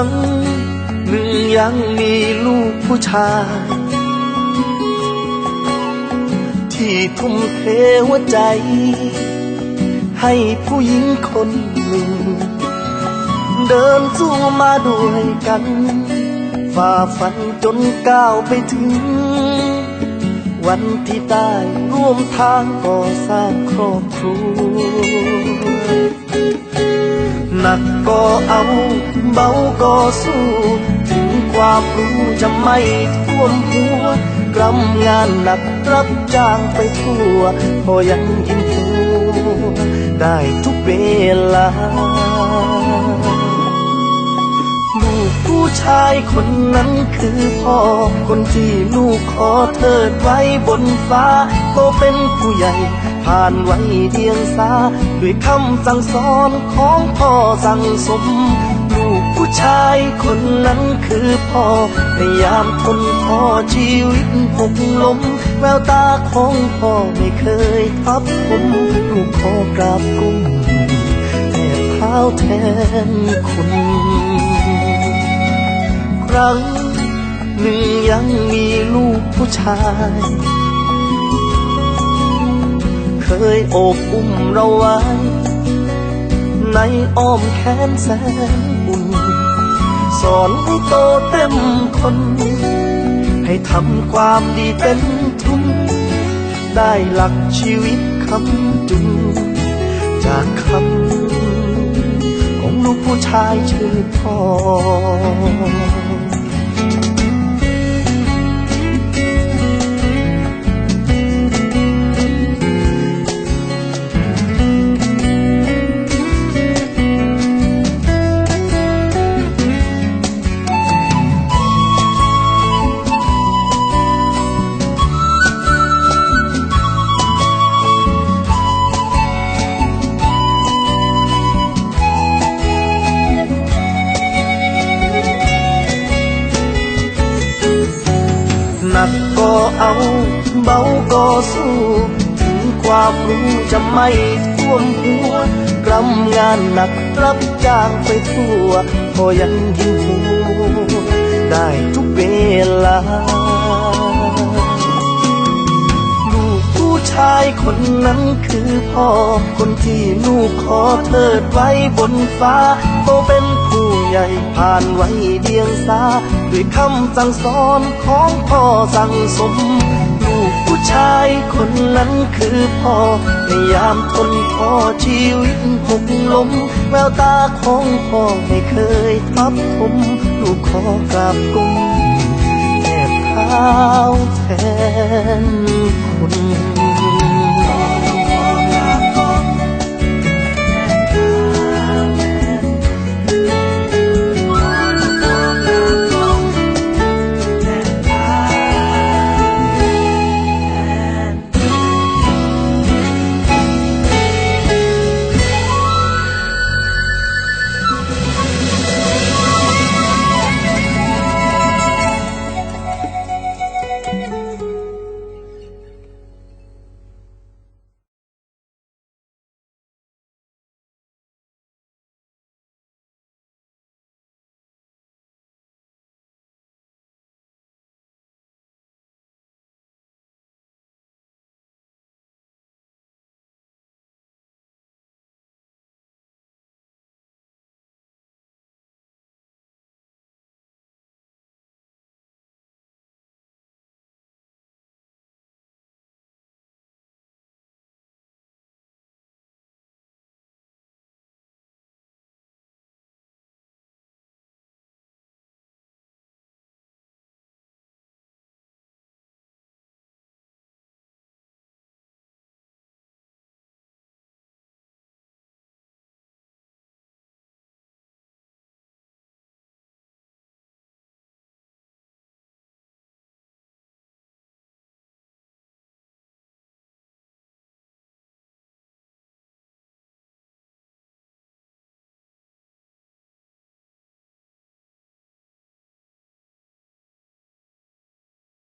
รั้งหนึ่งยังมีลูกผู้ชาย ที่ทุ่มเทหัวใจ ให้ผู้หญิงคนหนึ่ง เดินสู้มาด้วยกัน ฝ่าฟันจนก้าวไปถึง วันที่ได้ร่วมทางก่อสร้างครอบครัว หนักก็เอา เบาก็สู้ ถึงความรู้จะไม่ท่วมหัวกรำงานหนักรับจ้างไปทั่วพอยังยิ้มหัวได้ทุกเวลาลูกผู้ชายคนนั้นคือพ่อ คนที่ลูกขอเทิดไว้บนฟ้าโตเป็นผู้ใหญ่ ผ่านไว้เดียงสา ด้วยคำสั่งสอนของพ่อสั่งสม ลูกผู้ชายคนนั้นคือพ่อพยายามทนพ่อชีวิตหกล้ม แววตาของพ่อไม่เคยทับผมลูกขอกราบกุ้มแต่เท้าแทนคุณ ครั้งหนึ่งยังมีลูกผู้ชาย เคยโอบอุ้มเราไว้ ในอ้อมแขนแสนอุ่นสอนให้โตเต็มคน ให้ทำความดีเป็นทุน ได้หลักชีวิตคำจุนจากคำของลูกผู้ชายชื่อพ่อ เอา เบาก็สู้ ถึงความรู้จะไม่ท่วมหัวกรำงานหนักรับจ้างไปทั่วพอยังหิวโหได้ทุกเวลา ลูกผู้ชายคนนั้นคือพ่อ คนที่ลูกขอเทิดไว้บนฟ้าโตเป็น ใหญ่ผ่านไว้เดียงสาด้วยคำสั่งสอนของพ่อสั่งสม ลูกผู้ชายคนนั้นคือพ่อในยามทนพ่อชีวิตหกล้มแววตาของพ่อไม่เคยทับถมลูกขอกราบก้มแทบเท้าแทนคุณ